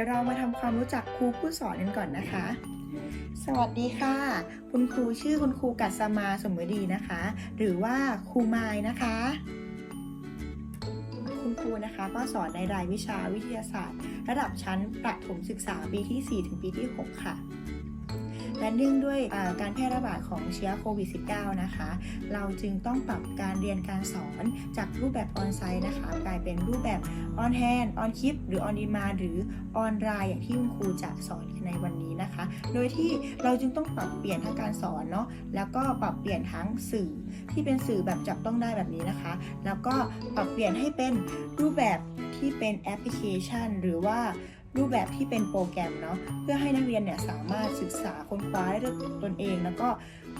ดี๋ยวเรามาทำความรู้จักครูผู้สอนกันก่อนนะคะ สวัสดีค่ะ คุณครูชื่อคุณครูกัสมาสมมดีนะคะ หรือว่าครูไมายนะคะ คุณครูนะคะก็สอนในรายวิชาวิทยาศาสตร์ ระดับชั้นประถมศึกษาปีที่ 4 ถึงปีที่ 6 ค่ะ และเนื่องด้วยการแพร่ระบาดของเชื้อโควิด -19 นะคะ เราจึงต้องปรับการเรียนการสอนจากรูปแบบออนไซต์นะคะ กลายเป็นรูปแบบออนแฮนออนคลิปหรือออนดีมาหรือออนไลน์อย่างที่คุณครูจะสอนในวันนี้นะคะ โดยที่เราจึงต้องปรับเปลี่ยนทั้งการสอนเนาะแล้วก็ปรับเปลี่ยนทั้งสื่อที่เป็นสื่อแบบจับต้องได้แบบนี้นะคะ แล้วก็ปรับเปลี่ยนให้เป็นรูปแบบที่เป็นแอปพลิเคชัน หรือว่า รูปแบบที่เป็นโปรแกรมเนาะเพื่อให้นักเรียนเนี่ยสามารถศึกษาค้นคว้าได้ด้วยตนเอง แล้วก็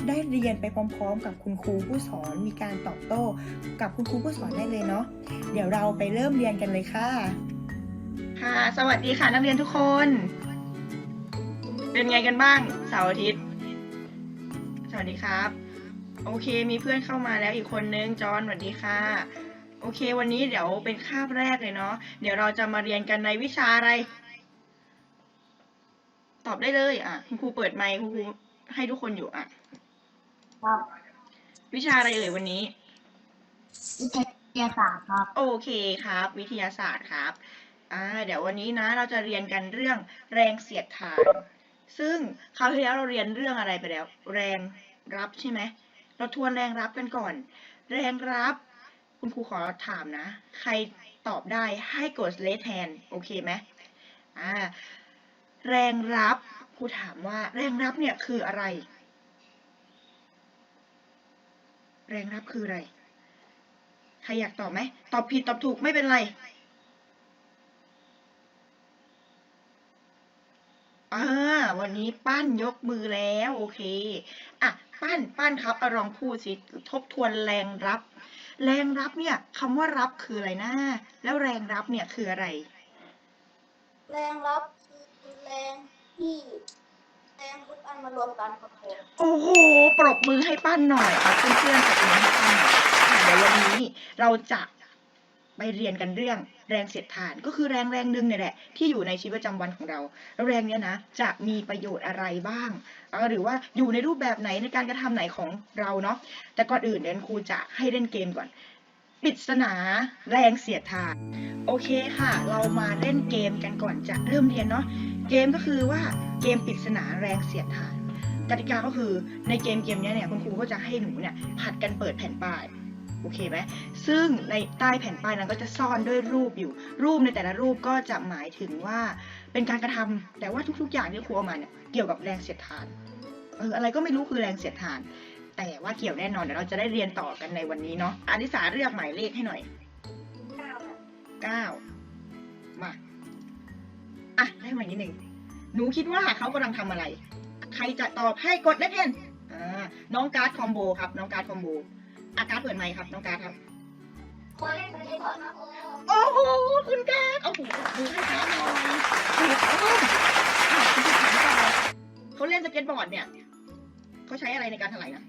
ได้เรียนไปพร้อม ๆ กับคุณครูผู้สอน มีการตอบโต้ กับคุณครูผู้สอนได้เลยเนาะเดี๋ยวเราไปเริ่มเรียนกันเลยค่ะ ค่ะ สวัสดีค่ะนักเรียนทุกคน เป็นไงกันบ้างเสาร์อาทิตย์ สวัสดีครับ โอเค มีเพื่อนเข้ามาแล้วอีกคนนึงจอนสวัสดีค่ะโอเค วันนี้เดี๋ยวเป็นคาบแรกเลยเนาะ เดี๋ยวเราจะมาเรียนกันในวิชาอะไร ตอบได้เลย อะคุณครูเปิดไมค์คุณครูให้ทุกคนอยู่อะ ครับวิชาอะไรเอ่ยวันนี้ วิทยาศาสตร์ครับ โอเคครับ วิทยาศาสตร์ครับอ่าเดี๋ยววันนี้นะ เราจะเรียนกันเรื่องแรงเสียดทาน ซึ่งคราวที่แล้วเราเรียนเรื่องอะไรไปแล้ว แรงรับใช่ไหมเราทวนแรงรับกันก่อน แรงรับ คุณครูขอถามนะ ใครตอบได้ให้กด raise hand โอเคไหมอ่า แรงรับครูถามว่าแรงรับเนี่ยคืออะไร แรงรับคืออะไร ใครอยากตอบไหม ตอบผิดตอบถูกไม่เป็นไรอ่าวันนี้ปั้นยกมือแล้วโอเคอะปั้นปั้นครับอลองพูดสิทบทวนแรงรับ แรงรับเนี่ยคำว่ารับคืออะไรนะ แล้วแรงรับเนี่ยคืออะไร แรงรับ แรงที่แรงทุกอันมารวมกันครับผมโอ้โห ปรบมือให้ปั้นหน่อยครับเพื่อนๆปรบมือให้ปั้นหน่อยเดี๋ยววันนี้เราจะไปเรียนกันเรื่องแรงเสียดทานก็คือแรงแรงหนึ่งเนี่ยแหละที่อยู่ในชีวิตประจำวันของเราแล้วแรงเนี้ยนะจะมีประโยชน์อะไรบ้างหรือว่าอยู่ในรูปแบบไหนในการกระทำไหนของเราเนาะแต่ก่อนอื่นเดี๋ยวครูจะให้เล่นเกมก่อนปริศนาแรงเสียดทาน โอเคค่ะ เรามาเล่นเกมกันก่อนจะเริ่มเรียนเนาะ เกมก็คือว่าเกมปริศนาแรงเสียดทานกติกาก็คือในเกมเกมนี้เนี่ยคุณครูก็จะให้หนูเนี่ยผัดกันเปิดแผ่นป้ายโอเคไหมซึ่งในใต้แผ่นป้ายนั้นก็จะซ่อนด้วยรูปอยู่ รูปในแต่ละรูปก็จะหมายถึงว่าเป็นการกระทำแต่ว่าทุก ๆ อย่างที่ครูเอามาเนี่ยเกี่ยวกับแรงเสียดทานเอออะไรก็ไม่รู้คือแรงเสียดทาน แต่ว่าเกี่ยวแน่นอนเดี๋ยวเราจะได้เรียนต่อกันในวันนี้เนาะอานิสาเลือกหมายเลขให้หน่อยเก้ามา อะได้หมายนี้หนึ่งหนูคิดว่าเขากำลังทำอะไร ใครจะตอบให้กดเลขแทนอ่าน้องการ์ดคอมโบครับ น้องการ์ดคอมโบอาการดเปิดไมค์ครับ น้องการ์ดครับคนเล่นไปก่อนนะโอ้โหคุณการ์ดโอ้โหดูให้การ์ดหน่อยถูกต้องอะคุณถามต่อเขาเล่นสเก็ตบอร์ดเนี่ยเขาใช้อะไรในการถลายนะ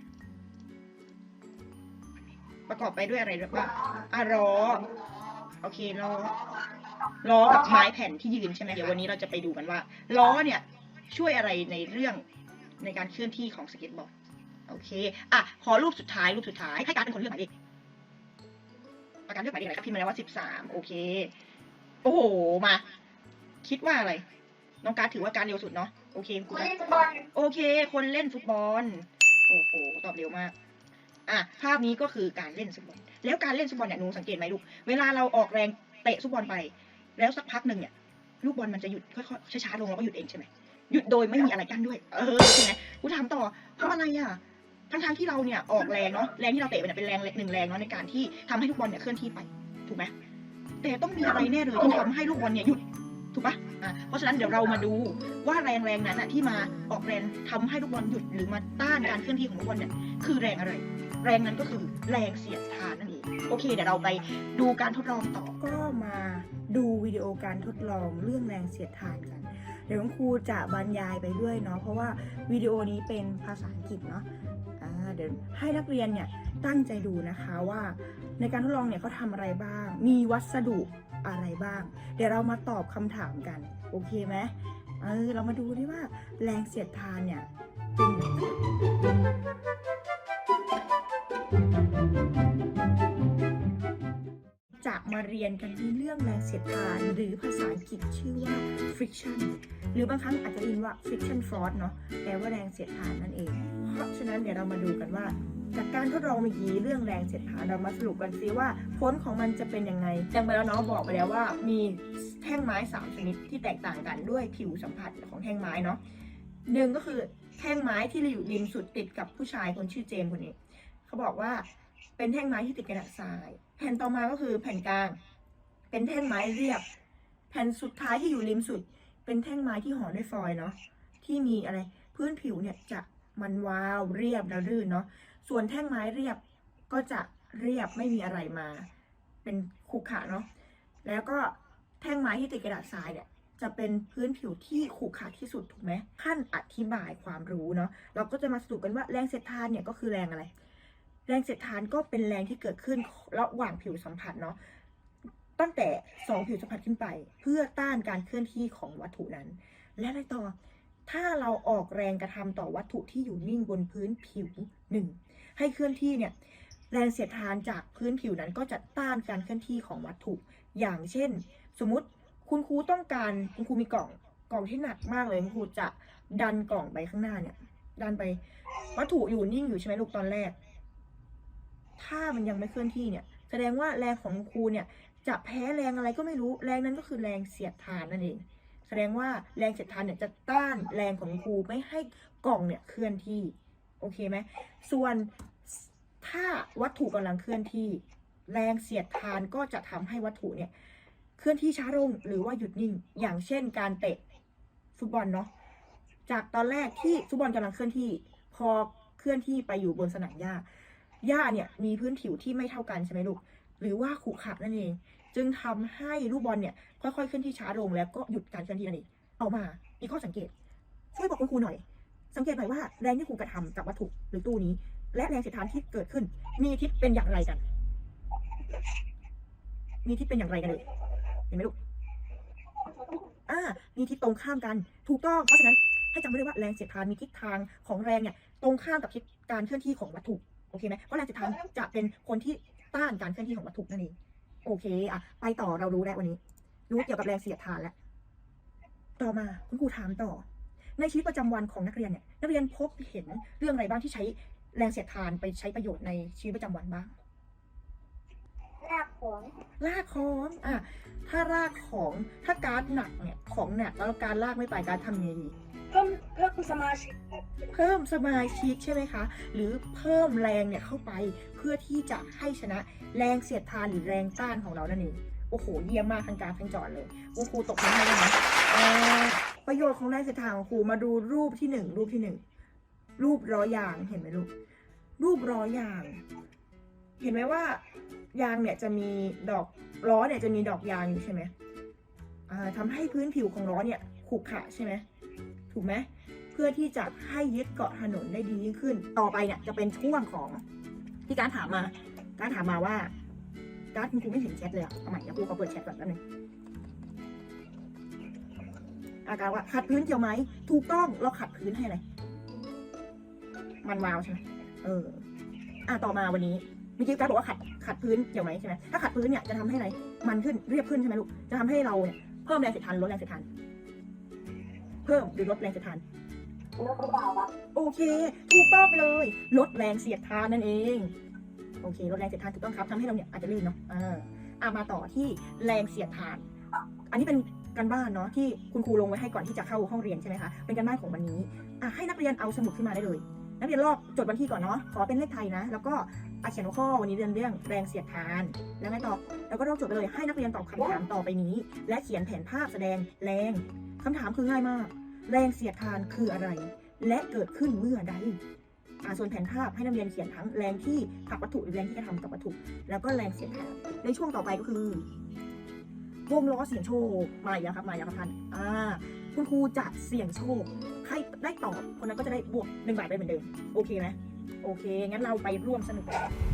ประกอบไปด้วยอะไรบ้างอะล้อโอเคล้อ ล้อกับไม้แผ่นที่ยืนใช่ไหมเดี๋ยววันนี้เราจะไปดูกันว่า ล้อเนี่ยช่วยอะไรในเรื่องในการเคลื่อนที่ของสเก็ตบอร์ดโอเคอะขอรูปสุดท้ายรูปสุดท้ายให้การดเป็นคนเลือกหมายเลขอาการเลือกหมายเลขอะไรครับพิมพ์มาแล้วว่าสิบสามโอเค โอ้โหมา คิดว่าอะไร น้องการดถือว่าการดเร็วสุดเนาะโอเคคกูนการดเล่นฟุตบอลโอเค คนเล่นฟุตบอลโอ้โหตอบเร็วมากอะภาพนี้ก็คือการเล่นฟุตบอลแล้วการเล่นฟุตบอลเนี่ยหนูสังเกตไหมลูกเวลาเราออกแรงเตะฟุตบอลไป แล้วสักพักหนึ่งเนี่ยลูกบอลมันจะหยุดค่อยๆช้าๆลงแล้วก็หยุดเองใช่ไหมหยุดโดยไม่มีอะไรกั้นด้วย เออใช่ไหมกูถามต่อเพราะอะไรอะทั้งๆที่เราเนี่ยออกแรงเนาะแรงที่เราเตะไปเนี่ยเป็นแรงหนึ่งแรงเนาะในการที่ทำให้ลูกบอลเนี่ยเคลื่อนที่ไปถูกไหมแต่ต้องมีอะไรแน่เลยที่ทำให้ลูกบอลเนี่ยหยุดถูกปะอะเพราะฉะนั้นเดี๋ยวเรามาดูว่าแรงแรงนั้นอะที่มาออกแรงทำให้ลูกบอลหยุดหรือมาต้านการเคลื่อนที่ของลูกบอลเนี่ยคือแรงอะไร แรงนั้นก็คือแรงเสียดทานนั่นเองโอเคเดี๋ยวเราไปดูการทดลองต่อก็มา ดูวิดีโอการทดลองเรื่องแรงเสียดทานกัน เดี๋ยวคุณครูจะบรรยายไปด้วยเนาะเพราะว่าวิดีโอนี้เป็นภาษาอังกฤษเนาะอ่าเดี๋ยวให้นักเรียนเนี่ยตั้งใจดูนะคะว่าในการทดลองเนี่ยเขาทำอะไรบ้าง มีวัสดุอะไรบ้าง เดี๋ยวเรามาตอบคำถามกันโอเคไหมเออเรามาดูดิว่าแรงเสียดทานเนี่ยเป็นยังไมาเรียนกันที่เรื่องแรงเสียดทาน หรือภาษาอังกฤษชื่อว่า friction หรือบางครั้งอาจจะได้ยินว่า friction force เนาะแปลว่าแรงเสียดทานนั่นเอง เพราะฉะนั้นเดี๋ยวเรามาดูกันว่า จากการทดลองเมื่อกี้เรื่องแรงเสียดทานเรามาสรุปกันซิว่าผลของมันจะเป็นยังไงอย่างไปแล้วเนาะบอกไปแล้วว่า มีแท่งไม้สามชนิดที่แตกต่างกันด้วยผิวสัมผัสของแท่งไม้เนาะหนึ่งก็คือแท่งไม้ที่อยู่ริมสุดติดกับผู้ชายคนชื่อเจมส์คนนี้ เขาบอกว่าเป็นแท่งไม้ที่ติดกระดาษทราย แผ่นต่อมาก็คือแผ่นกลาง เป็นแท่งไม้เรียบ แผ่นสุดท้ายที่อยู่ริมสุด เป็นแท่งไม้ที่ห่อด้วยฟอยล์เนาะที่มีอะไรพื้นผิวเนี่ยจะมันวาวเรียบและรื่นเนาะส่วนแท่งไม้เรียบก็จะเรียบไม่มีอะไรมา เป็นขรุขระเนาะแล้วก็แท่งไม้ที่ติดกระดาษทรายเนี่ยจะเป็นพื้นผิวที่ขรุขระที่สุดถูกไหมขั้นอธิบายความรู้เนาะเราก็จะมาสรุปกันว่าแรงเสียดทานเนี่ยก็คือแรงอะไร แรงเสียดทานก็เป็นแรงที่เกิดขึ้นระหว่างผิวสัมผัสเนาะตั้งแต่สองผิวสัมผัสขึ้นไป เพื่อต้านการเคลื่อนที่ของวัตถุนั้น และในต่อถ้าเราออกแรงกระทำต่อวัตถุที่อยู่นิ่งบนพื้นผิวหนึ่งให้เคลื่อนที่เนี่ยแรงเสียดทานจากพื้นผิวนั้นก็จะต้านการเคลื่อนที่ของวัตถุ อย่างเช่น สมมติคุณครูต้องการคุณครูมีกล่องกล่องที่หนักมากเลยคุณครูจะดันกล่องไปข้างหน้าเนี่ยดันไปวัตถุอยู่นิ่งอยู่ใช่ไหมลูกตอนแรก ถ้ามันยังไม่เคลื่อนที่เนี่ย แสดงว่าแรงของครูเนี่ยจะแพ้แรงอะไรก็ไม่รู้ แรงนั้นก็คือแรงเสียดทานนั่นเอง แสดงว่าแรงเสียดทานเนี่ยจะต้านแรงของครูไม่ให้กล่องเนี่ยเคลื่อนที่ โอเคไหม ส่วนถ้าวัตถุกำลังเคลื่อนที่ แรงเสียดทานก็จะทำให้วัตถุเนี่ยเคลื่อนที่ช้าลงหรือว่าหยุดนิ่ง อย่างเช่นการเตะฟุตบอลเนาะ จากตอนแรกที่ฟุตบอลกำลังเคลื่อนที่ พอเคลื่อนที่ไปอยู่บนสนามหญ้า หญ้าเนี่ยมีพื้นผิวที่ไม่เท่ากันใช่ไหมลูก หรือว่าขรุขระนั่นเอง จึงทำให้ลูกบอลเนี่ยค่อยๆเคลื่อนที่ช้าลงแล้วก็หยุดการเคลื่อนที่นั่นเองเอามามีข้อสังเกต ช่วยบอกคุณครูหน่อย สังเกตหน่อยว่าแรงที่ครูกระทำกับวัตถุหรือตู้นี้ และแรงเสียดทานที่เกิดขึ้น มีทิศเป็นอย่างไรกัน มีทิศเป็นอย่างไรกันเลยเห็นไหมลูกอ่ามีทิศตรงข้ามกัน ถูกต้องเพราะฉะนั้นให้จำไว้เลยว่าแรงเสียดทานมีทิศทางของแรงเนี่ยตรงข้ามกับทิศการเคลื่อนที่ของวัตถุ โอเคไหมเพราะแรงเสียดทานจะเป็นคนที่ต้านการเคลื่อนที่ของวัตถุนั่นเองโอเคอะไปต่อเรารู้แล้ววันนี้ รู้เกี่ยวกับแรงเสียดทานแล้วต่อมาคุณครูถามต่อ ในชีวิตประจำวันของนักเรียนเนี่ยนักเรียนพบเห็นเรื่องอะไรบ้างที่ใช้แรงเสียดทานไปใช้ประโยชน์ในชีวิตประจำวันบ้างรากของลากของอะถ้ารากของถ้าการ์ดหนักเนี่ยของหนักแล้วการลากไม่ไปการดทำยังไงดีเพิ่มเพิ่มสมาชิก เพิ่มสมาชิกใช่ไหมคะ หรือเพิ่มแรงเนี่ยเข้าไปเพื่อที่จะให้ชนะแรงเสียดทานหรือแรงต้านของเรานั่นเองโอ้โหเยี่ยมมากทั้งการทั้งจอดเลยคุณครูตกน้ำให้เลยนะประโยชน์ของแรงเสียดทานของครูมาดูรูปที่หนึ่งรูปที่หนึ่งรูปล้อยยางเห็นไหมลูกรูปล้อยยาง เห็นไหมว่ายางเนี่ยจะมีดอกล้อเนี่ยจะมีดอกยางอยู่ใช่ไหมอ่าทำให้พื้นผิวของล้อเนี่ยขรุขระใช่ไหมถูกไหม เพื่อที่จะให้ยึดเกาะถนนได้ดียิ่งขึ้น ต่อไปเนี่ยจะเป็นช่วงของที่การถามมาการถามมาว่าการ์ดคุณครูไม่เห็นแชทเลยอะเอาใหม่เดี๋ยวครูเขอเปิดแชทก่อนแป๊บนึงอาการว่าขัดพื้นเกี่ยวไหมถูกต้องเราขัดพื้นให้อะไรมันวาวใช่ไหมเออ อะต่อมาวันนี้เมื่อกี้การดบอกว่าขัดขัดพื้นเกี่ยวไหมใช่ไหมถ้าขัดพื้นเนี่ยจะทำให้อะไรมันขึ้นเรียบขึ้นใช่ไหมลูกจะทำให้เราเนี่ยเพิ่มแรงเสียดทานลดแรงเสียดทาน เพิ่มหรือลดแรงเสียดทาน เลือกหรือเปล่าครับโอเค ถูกต้องเลย ลดแรงเสียดทานนั่นเอง โอเค ลดแรงเสียดทานถูกต้องครับทำให้เราเนี่ยอาจจะลื่นเนาะอ่าอะมาต่อที่แรงเสียดทาน อันนี้เป็นการบ้านเนาะที่คุณครูลงไว้ให้ก่อนที่จะเข้าห้องเรียนใช่ไหมคะ เป็นการบ้านของวันนี้อะให้นักเรียนเอาสมุดขึ้นมาได้เลย นักเรียนลอกจดวันที่ก่อนเนาะ ขอเป็นเลขไทยนะ แล้วก็อาเขียนหัวข้อวันนี้เรียนเรื่องแรงเสียดทาน แล้วไม่ตอบแล้วก็ลอกจดไปเลย ให้นักเรียนตอบคำถามต่อไปนี้ และเขียนแผนภาพแสดงแรงคำถามคือง่ายมาก แรงเสียดทานคืออะไร และเกิดขึ้นเมื่อใดอ่าส่วนแผนภาพให้นักเรียนเขียนทั้งแรงที่ผลักวัตถุหรือแรงที่กระทำกับวัตถุ แล้วก็แรงเสียดทานในช่วงต่อไปก็คือวงล้อเสียงโชคมาอีกแล้วครับมาอีกแล้วครับท่านอ่าคุณครูจะเสี่ยงโชคใครได้ตอบคนนั้นก็จะได้บวกหนึ่งบาทไปเหมือนเดิม โอเคไหมโอเค งั้นเราไปร่วมสนุกกัน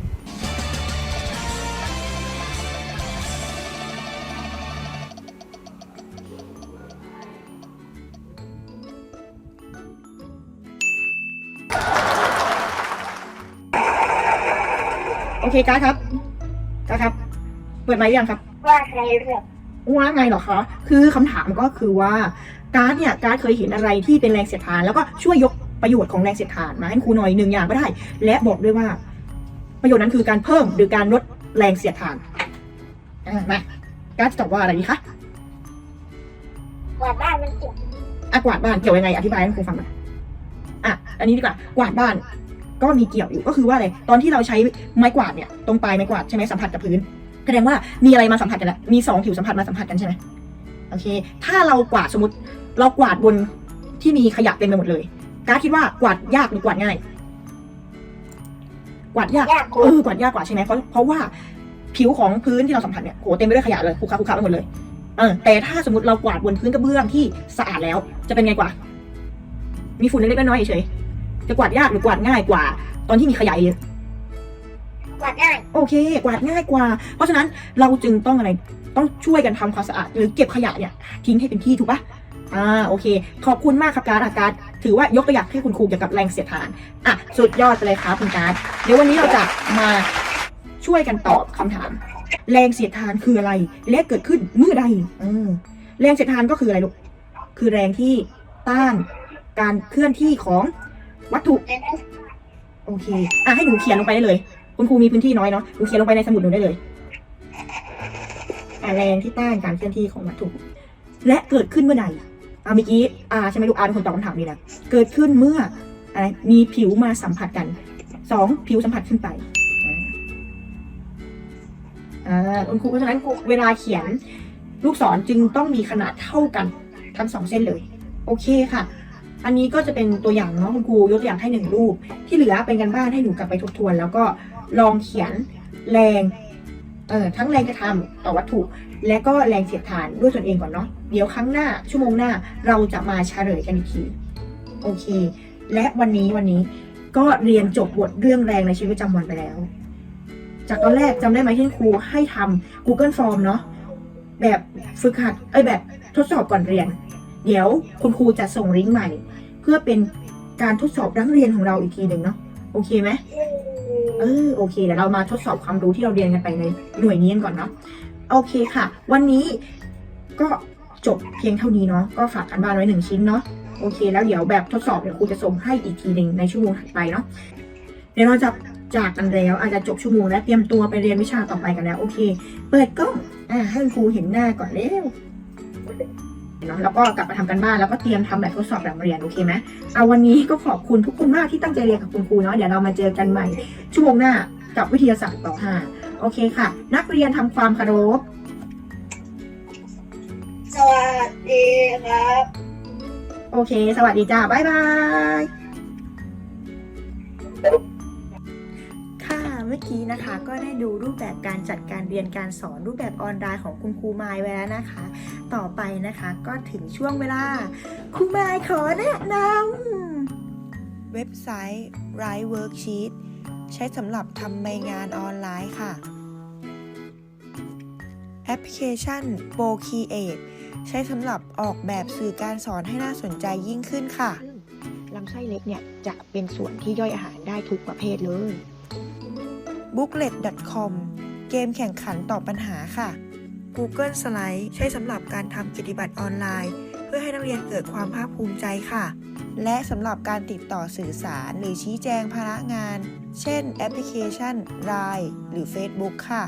เคการ์ดครับการ์ดครับ เปิดไมค์หรือยังครับ ว่าใครเลือกว่าไงเหรอคะ คือคำถามก็คือว่าการ์ดเนี่ยการ์ดเคยเห็นอะไรที่เป็นแรงเสียดทาน แล้วก็ช่วยยกประโยชน์ของแรงเสียดทานมาให้ครูหน่อยหนึ่งอย่างก็ได้ และบอกด้วยว่า ประโยชน์นั้นคือการเพิ่มหรือการลดแรงเสียดทานอะมาการ์ดจะตอบว่าอะไรดีคะกวาดบ้านมันเจ็บอะกวาดบ้านเกี่ยวยังไงอธิบายให้ครูฟังหน่อยอะอันนี้ดีกว่ากวาดบ้าน ก็มีเกี่ยวอยู่ก็คือว่าอะไรตอนที่เราใช้ไม้กวาดเนี่ยตรงปลายไม้กวาดใช่ไหมสัมผัสกับพื้นแสดงว่ามีอะไรมาสัมผัสกันแล้วมีสองผิวสัมผัสมาสัมผัสกันใช่ไหมโอเค ถ้าเรากวาดสมมติเรากวาดบนที่มีขยะเต็มไปหมดเลยการดคิดว่ากวาดยากหรือกวาดง่าย กวาดยากยากกเอว่าอกวาดยากกว่าใช่ไหมเพราะเพราะว่าผิวของพื้นที่เราสัมผัสเนี่ยโหเต็มไปด้วยขยะเลยคุกคะคุกคะไปหมดเลยเออแต่ถ้าสมมติเรากวาดบนพื้นกระเบื้องที่สะอาดแล้ว จะเป็นไงกว่า มีฝุ่นเล็กๆน้อยๆเฉยๆ จะกวาดยากหรือกวาดง่ายกว่า ตอนที่มีขยะเยอะกวาดง่าย โอเค กวาดง่ายกว่า เพราะฉะนั้นเราจึงต้องอะไรต้องช่วยกันทำความสะอาด หรือเก็บขยะเนี่ยทิ้งให้เป็นที่ถูกปะอ่าโอเค ขอบคุณมากครับการดอาการดถือว่ายกตัวอย่างให้คุณครูเกี่ยวกับแรงเสียดทานอะสุดยอดไปเลยครับคุณการดเดี๋ยววันนี้เราจะมาช่วยกันตอบคำถาม แรงเสียดทานคืออะไร และเกิดขึ้นเมื่อใดอืมแรงเสียดทานก็คืออะไรลูกคือแรงที่ต้านการเคลื่อนที่ของ วัตถุ โอเค อะให้หนูเขียนลงไปได้เลย คุณครูมีพื้นที่น้อยเนาะ หนูเขียนลงไปในสมุดหนูได้เลย อะแรงที่ต้านการเคลื่อนที่ของวัตถุ และเกิดขึ้นเมื่อใดอะเมื่อกี้อ่าใช่ไหมลูกอาเป็นคนตอบคำถามนี้นะเกิดขึ้นเมื่ออะไรมีผิวมาสัมผัสกันสองผิวสัมผัสขึ้นไปอ่าอ่าคุณครูเพราะฉะนั้นเวลาเขียนลูกศรจึงต้องมีขนาดเท่ากันทั้งสองเส้นเลย โอเคค่ะ อันนี้ก็จะเป็นตัวอย่างเนาะคุณครูยกตัวอย่างให้หนึ่งรูป ที่เหลือเป็นกันบ้านให้หนูกลับไปทบทวน แล้วก็ลองเขียนแรงเอ่อทั้งแรงกระทำต่อวัตถุ และก็แรงเสียดทานด้วยตนเองก่อนเนาะเดี๋ยวครั้งหน้าชั่วโมงหน้าเราจะมาเฉลยกันอีกทีโอเค และวันนี้วันนี้ก็เรียนจบบทเรื่องแรงในชีวิตประจำวันไปแล้ว จากตอนแรกจำได้ไหมที่ครูให้ทำ Google Form เนาะแบบฝึกหัดเอ้แบบทดสอบก่อนเรียน เดี๋ยวคุณครูจะส่งลิงก์ใหม่ พื่อเป็นการทดสอบนักเรียนของเราอีกทีหนึ่งเนาะโอเคไหมเออโอเคเดี๋ยวเรามาทดสอบความรู้ที่เราเรียนกันไปในหน่วยนี้กันก่อนเนาะโอเคค่ะ วันนี้ก็จบเพียงเท่านี้เนาะก็ฝากกันบ้านไว้หนึ่งชิ้นเนาะโอเค แล้วเดี๋ยวแบบทดสอบเดี๋ยวครูจะส่งให้อีกทีหนึ่งในชั่วโมงถัดไปเนาะเดี๋ยวเราจะจากกันแล้ว อาจจะจบชั่วโมงและเตรียมตัวไปเรียนวิชาต่อไปกันแล้ว โอเค เปิดกล้องอ่าให้คุณครูเห็นหน้าก่อนเร็ว เนาะแล้วก็กลับมาทำกันบ้านแล้วก็เตรียมทำแบบทดสอบหลังเรียนโอเคไหมเอาวันนี้ก็ขอบคุณทุกคนมากที่ตั้งใจเรียนกับคุณครูเนาะเดี๋ยวเรามาเจอกันใหม่ชั่วโมงหน้ากับวิทยาศาสตร์ต่อห้าโอเคค่ะ นักเรียนทำความเคารพสวัสดีครับ โอเค สวัสดีจ้าบ๊ายบายค่ะเมื่อกี้นะคะก็ได้ดูรูปแบบการจัดการเรียนการสอนรูปแบบออนไลน์ของคุณครูไมายไว้แล้วนะคะ ต่อไปนะคะ ก็ถึงช่วงเวลาครูไมายขอแนะนำเว็บไซต์ Write Worksheet ใช้สำหรับทำใบงานออนไลน์ค่ะ แอปพลิเคชัน Procreate ใช้สำหรับออกแบบสื่อการสอนให้น่าสนใจยิ่งขึ้นค่ะลำไส้เล็กเนี่ย จะเป็นส่วนที่ย่อยอาหารได้ทุกประเภทเลย booklet.com เกมแข่งขันตอบปัญหาค่ะ Google Slide ใช้สำหรับการทำกิจบัตรออนไลน์ เพื่อให้นักเรียนเกิดความภาคภูมิใจค่ะ และสำหรับการติดต่อสื่อสารหรือชี้แจงภาระงาน เช่นแอปพลิเคชัน Line หรือ Facebook ค่ะ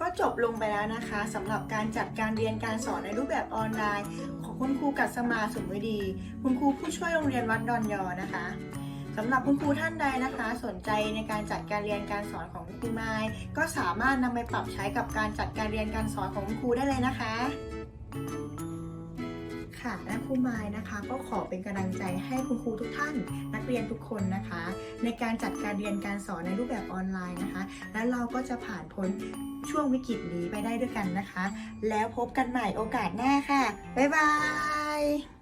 ก็จบลงไปแล้วนะคะสำหรับการจัดการเรียนการสอนในรูปแบบออนไลน์ ของคุณครูกัสมาสุนวดี คุณครูผู้ช่วยโรงเรียนวัดดอนยอนะคะ สำหรับคุณครูท่านใดนะคะ สนใจในการจัดการเรียนการสอนของคุณครูไม้ก็สามารถนำไปปรับใช้กับการจัดการเรียนการสอนของคุณครูได้เลยนะคะ ค่ะและครูไม้นะคะ ก็ขอเป็นกำลังใจให้คุณครูทุกท่าน นักเรียนทุกคนนะคะ ในการจัดการเรียนการสอนในรูปแบบออนไลน์นะคะ และเราก็จะผ่านพ้นช่วงวิกฤตนี้ไปได้ด้วยกันนะคะ แล้วพบกันใหม่โอกาสหน้าค่ะบ๊ายบาย